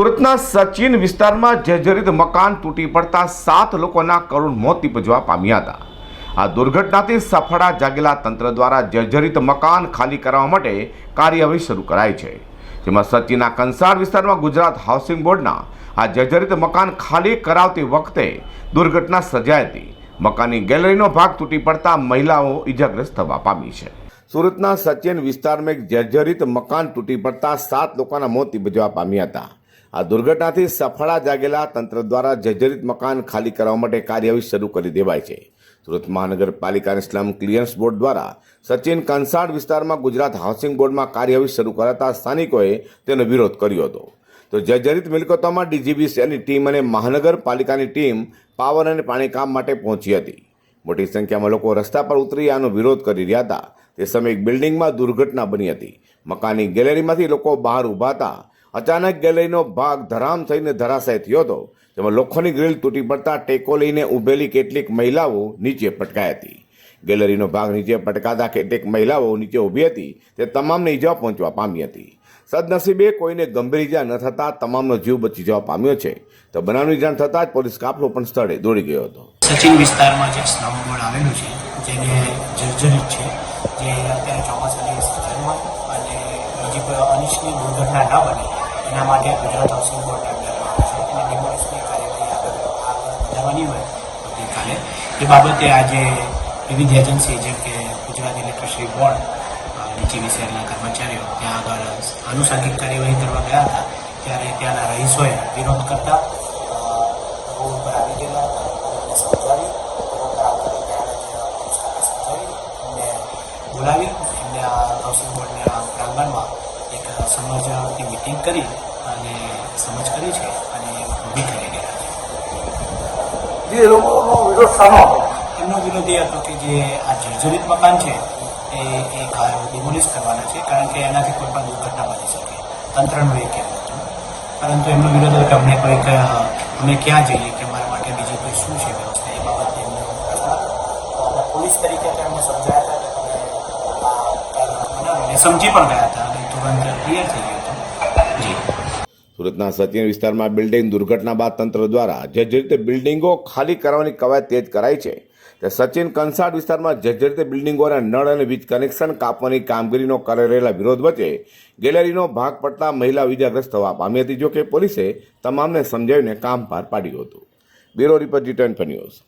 સુરતના સચિન વિસ્તારમાં જર્જરિત મકાન તૂટી પડતા સાત લોકોના કરુણ મોત નિપજવા પામ્યા હતા. આ દુર્ઘટનાથી સફળા જાગેલા તંત્ર દ્વારા જર્જરિત મકાન ખાલી કરવા માટે કાર્યવાહી શરૂ કરાઈ છે. જેમાં સચિનના કંસાર વિસ્તારમાં ગુજરાત હાઉસિંગ બોર્ડના આ જર્જરિત મકાન ખાલી કરાવતી વખતે દુર્ઘટના સર્જાઈ હતી. મકાનની ગેલેરીનો ભાગ તૂટી પડતા મહિલાઓ ઇજાગ્રસ્ત થવા પામી છે. સુરતના સચિન વિસ્તારમાં એક જર્જરિત મકાન તૂટી પડતા સાત લોકોના મોત નિપજવા પામ્યા હતા. આ દુર્ઘટનાથી સફળા જાગેલા તંત્ર દ્વારા જર્જરિત મકાન ખાલી કરવા માટે કાર્યવાહી શરૂ કરી દેવાય છે. સુરત મહાનગરપાલિકાના સ્લમ ક્લિયરન્સ બોર્ડ દ્વારા સચિન કંસાડ વિસ્તારમાં ગુજરાત હાઉસિંગ બોર્ડમાં કાર્યવાહી શરૂ કરાતા સ્થાનિકોએ તેનો વિરોધ કર્યો હતો. તો જર્જરિત મિલકતોમાં ડીજીબીસીની ટીમ અને મહાનગરપાલિકાની ટીમ પાવર અને પાણી કામ માટે પહોંચી હતી. મોટી સંખ્યામાં લોકો રસ્તા પર ઉતરી આનો વિરોધ કરી રહ્યા હતા. તે સમયે એક બિલ્ડિંગમાં દુર્ઘટના બની હતી. મકાનની ગેલેરીમાંથી લોકો બહાર ઊભા હતા. અચાનક ગેલેરીનો ભાગ ધરામ થઈને ધરાશાય થયો હતો. જેમાં લોખંડની ગ્રીલ તૂટી પડતા ટેકો લઈને ઊભેલી કેટલીક મહિલાઓ નીચે પટકાઈ હતી. ગેલેરીનો ભાગ નીચે પટકાતા કેટલીક મહિલાઓ નીચે ઊભી હતી. તે તમામને ઈજા પહોંચવા પામી હતી. સદનસીબે કોઈને ગંભીર ઈજા ન થતાં તમામનો જીવ બચી જવા પામ્યો છે. તો બનાવની જાણ થતાં જ પોલીસ કાફલો પણ સ્થળે દોડી ગયો હતો. સચિન વિસ્તારમાં જે સ્લમ આવેલું છે, જેને જર્જરિત છે, જે અત્યારે ચોમાસાની સિઝનમાં અને બીજી કોઈ અનિચ્છનીય દુર્ઘટના ના બને. એના માટે ગુજરાત હાઉસિંગ બોર્ડના અંડરમાં આવે છે અને ડિમોલિશની કાર્યવાહી આગળ આગળ વધારવાની હોય ગઈકાલે. એ બાબતે આજે વિવિધ એજન્સી જેમ કે ગુજરાત ઇલેક્ટ્રિસિટી બોર્ડ ડીજીવીસીએલના કર્મચારીઓ ત્યાં આગળ આનુષંગિક કાર્યવાહી કરવા ગયા હતા. ત્યારે ત્યાંના રહીશોએ વિરોધ કરતા રોડ ઉપર ગયેલા સમજાવી, રોડ પર અને સમજાવી એમને બોલાવી હાઉસિંગ બોર્ડના પ્રાંગણમાં એક સમજની મિટિંગ કરી અને સમજ કરી છે અને ઊભી કરી ગયા છે. જે લોકોનો વિરોધ સાનો હતો. એમનો વિરોધ એ હતો કે જે આ જર્જરિત મકાન છે એ એ ડિમોલિશ કરવાના છે કારણ કે એનાથી કોઈ પણ દુર્ઘટના બની શકે. તંત્રનું એ કહેવું હતું. પરંતુ એમનો વિરોધ હતો કે અમને કોઈક અમે ક્યાં જઈએ કે અમારા માટે બીજી કોઈ શું છે વ્યવસ્થા? એ બાબતે એમનો પોલીસ તરીકે અમને સમજાયા હતા બનાવીને સમજી પણ ગયા હતા. જી સુરતના સચિન વિસ્તારમાં બિલ્ડિંગ દુર્ઘટના બાદ તંત્ર દ્વારા જર્જરિત બિલ્ડિંગો ખાલી કરવાની કવાયત તેજ કરાઈ છે, તે સચિન કંસાડ વિસ્તારમાં જર્જરિત બિલ્ડિંગોના નળ અને વીજ કનેક્શન કાપવાની કામગીરીનો કરી રહેલા વિરોધ વચ્ચે ગેલેરીનો ભાગ પડતા મહિલા વિજાગ્રસ્ત થવા પામી હતી જોકે પોલીસે તમામને સમજાવીને કામ પાર પાડ્યું હતું. Bureau report G twenty news.